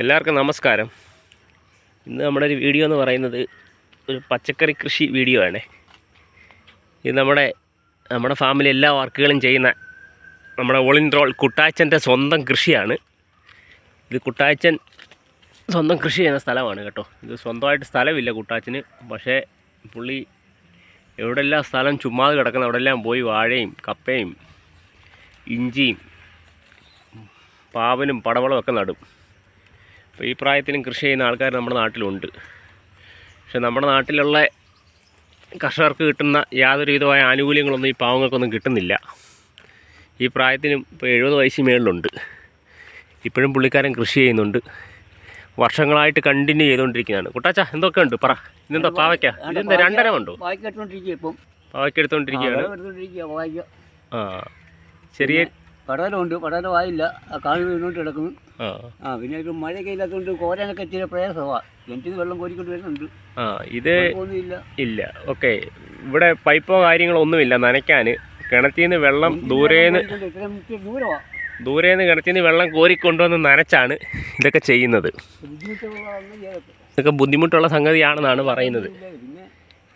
എല്ലാവർക്കും നമസ്കാരം. ഇന്ന് നമ്മുടെ ഒരു വീഡിയോ എന്ന് പറയുന്നത് ഒരു പച്ചക്കറി കൃഷി വീഡിയോ ആണ്. ഇത് നമ്മുടെ നമ്മുടെ ഫാമിലി എല്ലാ വർക്കുകളും ചെയ്യുന്ന നമ്മുടെ ഓളിൻ റോൾ കുട്ടാച്ചന്റെ സ്വന്തം കൃഷിയാണ്. ഇത് കുട്ടാച്ചൻ സ്വന്തം കൃഷി ചെയ്യുന്ന സ്ഥലമാണ് കേട്ടോ. ഇത് സ്വന്തമായിട്ട് സ്ഥലമില്ല കുട്ടാച്ചന്. പക്ഷേ പുള്ളി എവിടെല്ലാം സ്ഥലം ചുമ്മാതെ കിടക്കുന്ന അവിടെല്ലാം പോയി വാഴയും കപ്പയും ഇഞ്ചിയും പാവനും പടവളവും ഒക്കെ നടും. അപ്പോൾ ഈ പ്രായത്തിലും കൃഷി ചെയ്യുന്ന ആൾക്കാർ നമ്മുടെ നാട്ടിലുണ്ട്. പക്ഷെ നമ്മുടെ നാട്ടിലുള്ള കർഷകർക്ക് കിട്ടുന്ന യാതൊരു വിധമായ ആനുകൂല്യങ്ങളൊന്നും ഈ പാവങ്ങൾക്കൊന്നും കിട്ടുന്നില്ല. ഈ പ്രായത്തിനും ഇപ്പോൾ എഴുപത് വയസ്സിന് മേളിലുണ്ട്. ഇപ്പോഴും പുള്ളിക്കാരൻ കൃഷി ചെയ്യുന്നുണ്ട്. വർഷങ്ങളായിട്ട് കണ്ടിന്യൂ ചെയ്തുകൊണ്ടിരിക്കുന്നതാണ് കുട്ടാച്ച എന്തൊക്കെ ഉണ്ട്? പറ. ഇതെന്താ പാവയ്ക്ക? ഇതെന്താ രണ്ടര ഉണ്ടോ എടുത്തോണ്ടിരിക്കുക പാവയ്ക്ക എടുത്തോണ്ടിരിക്കുക ആ ചെറിയ പടലും വായില്ല. ആ കാട് വീണോട്ട് കിടക്കുന്നു. ആ. പിന്നെ ഒരു മഴയൊക്കെ ഇല്ലാത്തതുകൊണ്ട് കോരാനൊക്കെ ഇച്ചിരി പ്രയാസമാണ് കിണറ്റിൽ വെള്ളം കോരിക്കൊണ്ട് വരുന്നുണ്ട്. ആ ഇത് ഒന്നുമില്ല ഇല്ല. ഓക്കെ. ഇവിടെ പൈപ്പോ കാര്യങ്ങളോ ഒന്നുമില്ല. നനയ്ക്കാൻ കിണറ്റിൽ നിന്ന് വെള്ളം ദൂരേന്ന് ദൂരമാണ് ദൂരേന്ന് കിണറ്റിൽ നിന്ന് വെള്ളം കോരിക്കൊണ്ടുവന്ന് നനച്ചാണ് ഇതൊക്കെ ചെയ്യുന്നത്. ഇതൊക്കെ. ബുദ്ധിമുട്ടുള്ള സംഗതിയാണെന്നാണ് പറയുന്നത്.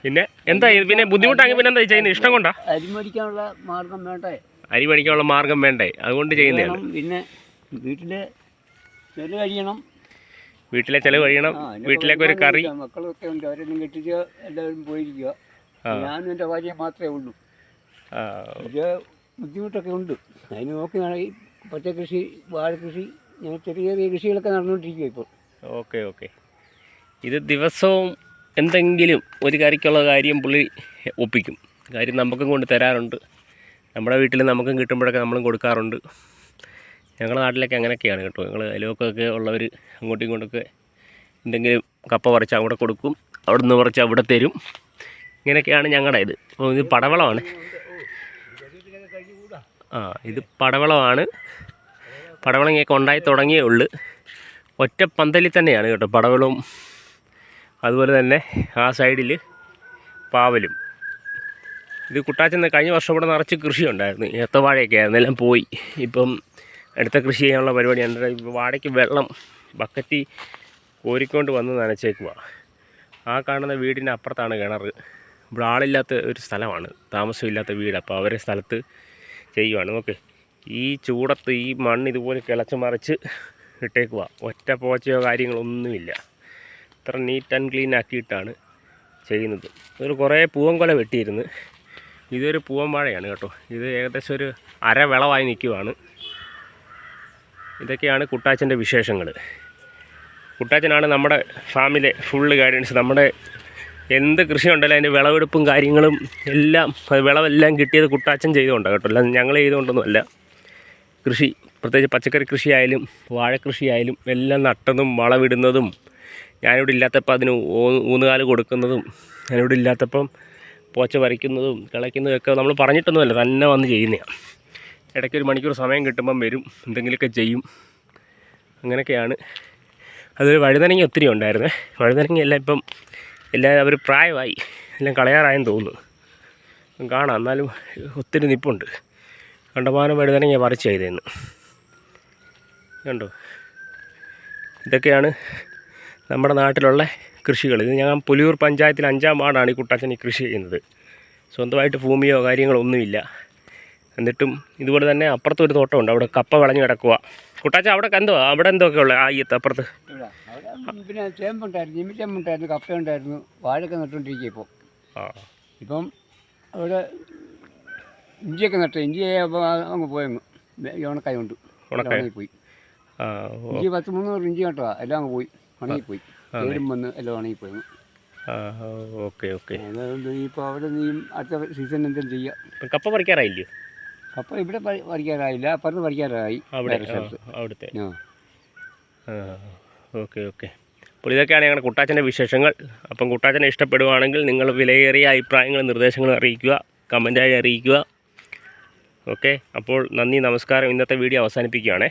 പിന്നെ എന്താ പിന്നെ ബുദ്ധിമുട്ടാണെങ്കിൽ പിന്നെ എന്താ ചെയ്യുന്നത്? ഇഷ്ടം കൊണ്ടാ? അരിമടിക്കാനുള്ള മാർഗം വേണ്ടേ? അരി പഠിക്കാനുള്ള മാർഗം വേണ്ടേ? അതുകൊണ്ട് ചെയ്യുന്നതാണ്. പിന്നെ വീട്ടിലെ ചെലവ് കഴിയണം. വീട്ടിലെ ചെലവ് കഴിയണം. വീട്ടിലേക്ക് ഒരു കറി. മക്കളൊക്കെ ഉണ്ട് അവരെല്ലാം കെട്ടിച്ച് എല്ലാവരും പോയിരിക്കുക. ഞാനും എന്റെ ഭാര്യ മാത്രമേ ഉള്ളൂ. ഇത് ബുദ്ധിമുട്ടൊക്കെ ഉണ്ട്. അതിന് നോക്കി പച്ചക്കൃഷി വാഴക്കൃഷി ഇങ്ങനെ ചെറിയ ചെറിയ കൃഷികളൊക്കെ നടന്നുകൊണ്ടിരിക്കുക ഇപ്പോൾ. Okay okay. ഇത് ദിവസവും എന്തെങ്കിലും ഒരു കറിക്കുള്ള കാര്യം പുള്ളി ഒപ്പിക്കും. കാര്യം നമുക്കും കൊണ്ട് തരാറുണ്ട്. നമ്മുടെ വീട്ടിൽ നമുക്കും കിട്ടുമ്പോഴൊക്കെ നമ്മളും കൊടുക്കാറുണ്ട്. ഞങ്ങളുടെ നാട്ടിലൊക്കെ അങ്ങനെയൊക്കെയാണ് കേട്ടോ. ഞങ്ങൾ അയലോക്കൊക്കെ ഉള്ളവർ അങ്ങോട്ടും ഇങ്ങോട്ടൊക്കെ എന്തെങ്കിലും കപ്പ പറിച്ച് അവിടെ കൊടുക്കും. അവിടെ നിന്ന് പറിച്ച് അവിടെ തരും. ഇങ്ങനെയൊക്കെയാണ് ഞങ്ങളുടെ ഇത് അപ്പോൾ ഇത് പടവളമാണ്. ആ ഇത് പടവളമാണ്. പടവളം ഇങ്ങനെ ഉണ്ടായി തുടങ്ങിയേ ഉള്ളൂ. ഒറ്റ പന്തലിൽ തന്നെയാണ് കേട്ടോ പടവളവും അതുപോലെ തന്നെ ആ സൈഡിൽ പാവലും. ഇത് കുട്ടാച്ചെന്ന് കഴിഞ്ഞ വർഷം ഇവിടെ നിറച്ച് കൃഷി ഉണ്ടായിരുന്നു ഏത്തവാഴയൊക്കെ ആയിരുന്നു. എല്ലാം പോയി. ഇപ്പം അടുത്ത കൃഷി ചെയ്യാനുള്ള പരിപാടിയാണ് വാഴയ്ക്ക് വെള്ളം ബക്കറ്റി കോരിക്കൊണ്ട് വന്ന് നനച്ചേക്കുക ആ കാണുന്ന വീടിന്റെ അപ്പുറത്താണ് കിണർ. ഇവിടെ ആളില്ലാത്ത ഒരു സ്ഥലമാണ്. താമസമില്ലാത്ത വീട്. അപ്പോൾ അവരെ സ്ഥലത്ത് ചെയ്യുവാണ്. നോക്ക് ഈ ചൂടത്ത് ഈ മണ്ണ് ഇതുപോലെ കിളച്ച് മറിച്ച് ഇട്ടേക്കുക ഒറ്റ പോച്ചയോ കാര്യങ്ങളൊന്നുമില്ല ഇത്ര നീറ്റ് ആൻഡ് ക്ലീൻ ആക്കിയിട്ടാണ് ചെയ്യുന്നത്. ഒരു കുറേ പൂവൻ കൊല വെട്ടിയിരുന്നു. ഇതൊരു പൂവൻ വാഴയാണ് കേട്ടോ. ഇത് ഏകദേശം ഒരു അര വിളവായി നിൽക്കുവാണ്. ഇതൊക്കെയാണ് കുട്ടാച്ചന്റെ വിശേഷങ്ങൾ കുട്ടാച്ചനാണ് നമ്മുടെ ഫാമിലെ ഫുള്ള് ഗൈഡൻസ്. നമ്മുടെ എന്ത് കൃഷി ഉണ്ടല്ലോ അതിന്റെ വിളവെടുപ്പും കാര്യങ്ങളും എല്ലാം വിളവെല്ലാം കിട്ടിയത് കുട്ടാച്ചൻ ചെയ്തുകൊണ്ടാണ് കേട്ടോ. അല്ലാതെ ഞങ്ങൾ ചെയ്തുകൊണ്ടൊന്നുമല്ല. കൃഷി പ്രത്യേകിച്ച് പച്ചക്കറി കൃഷിയായാലും വാഴക്കൃഷിയായാലും എല്ലാം നട്ടതും വളവിടുന്നതും ഞാനിവിടെ ഇല്ലാത്തപ്പോൾ അതിന് ഊന്നുകാൽ കൊടുക്കുന്നതും ഞാനിവിടെ ഇല്ലാത്തപ്പം പോച്ച വരയ്ക്കുന്നതും കിളയ്ക്കുന്നതും ഒക്കെ നമ്മൾ പറഞ്ഞിട്ടൊന്നുമല്ല തന്നെ വന്ന് ചെയ്യുന്നതാണ് ഇടയ്ക്ക് ഒരു മണിക്കൂർ സമയം കിട്ടുമ്പം വരും എന്തെങ്കിലുമൊക്കെ ചെയ്യും. അങ്ങനെയൊക്കെയാണ്. അതൊരു വഴുതനങ്ങ ഒത്തിരി ഉണ്ടായിരുന്നേ. വഴുതനങ്ങ എല്ലാം ഇപ്പം എല്ലാം അവർ പ്രായമായി എല്ലാം കളയാറായെന്ന് തോന്നുന്നു. കാണാം എന്നാലും ഒത്തിരി നിപ്പുണ്ട്. കണ്ടമാനം വഴുതനങ്ങ പറിച്ച് കണ്ടോ? ഇതൊക്കെയാണ് നമ്മുടെ നാട്ടിലുള്ള കൃഷികൾ. ഇത് ഞാൻ പുലിയൂർ പഞ്ചായത്തിൽ അഞ്ചാം വാർഡാണ് ഈ കുട്ടാച്ചൻ ഈ കൃഷി ചെയ്യുന്നത്. സ്വന്തമായിട്ട് ഭൂമിയോ കാര്യങ്ങളോ ഒന്നുമില്ല. എന്നിട്ടും ഇതുപോലെ തന്നെ അപ്പുറത്ത് ഒരു തോട്ടമുണ്ട്. അവിടെ കപ്പ വിളഞ്ഞു കിടക്കുക കുട്ടാച്ച അവിടെ എന്തോ അവിടെ എന്തൊക്കെ ഉള്ളത് ആ ഈ അപ്പുറത്ത്. പിന്നെ ചേമ്പുണ്ടായിരുന്നു പിന്നെ ചേമ്പുണ്ടായിരുന്നു കപ്പ കപ്പയുണ്ടായിരുന്നു വാഴയൊക്കെ നട്ടുകൊണ്ടിരിക്കുക ഇപ്പോൾ ഇപ്പം അവിടെ ഇഞ്ചിയൊക്കെ നട്ടു. ഇഞ്ചി അങ്ങ് പോയങ്ങ്. ഉണക്കായ കൊണ്ട്. ഉണക്കായി. പോയി. ഇഞ്ചി പത്ത് മുന്നൂറ് ഇഞ്ചി കേട്ടോ എല്ലാം അങ്ങ് പോയി. ഉണങ്ങിപ്പോയി പേരും വന്ന് എല്ലാം ഉണങ്ങിപ്പോയി. Okay okay. അതുകൊണ്ട് ഇപ്പോൾ അവിടെ നീ അടുത്ത സീസൺ എന്തെങ്കിലും ചെയ്യാം. കപ്പ പറിക്കാറായില്ലയോ അപ്പോൾ ഇവിടെ പറി- പറിക്കാറായില്ല അപ്പുറത്ത് പറിക്കാറായി. അവിടെ അവിടുത്തെ. Okay okay. അപ്പോൾ ഇതൊക്കെയാണ് ഞങ്ങളുടെ കുട്ടാച്ചന്റെ വിശേഷങ്ങൾ. അപ്പം കുട്ടാച്ചനെ ഇഷ്ടപ്പെടുവാണെങ്കിൽ നിങ്ങൾ വിലയേറിയ അഭിപ്രായങ്ങളും നിർദ്ദേശങ്ങളും അറിയിക്കുക കമന്റായി അറിയിക്കുക. ഓക്കെ അപ്പോൾ നന്ദി നമസ്കാരം. ഇന്നത്തെ വീഡിയോ അവസാനിപ്പിക്കുകയാണേ.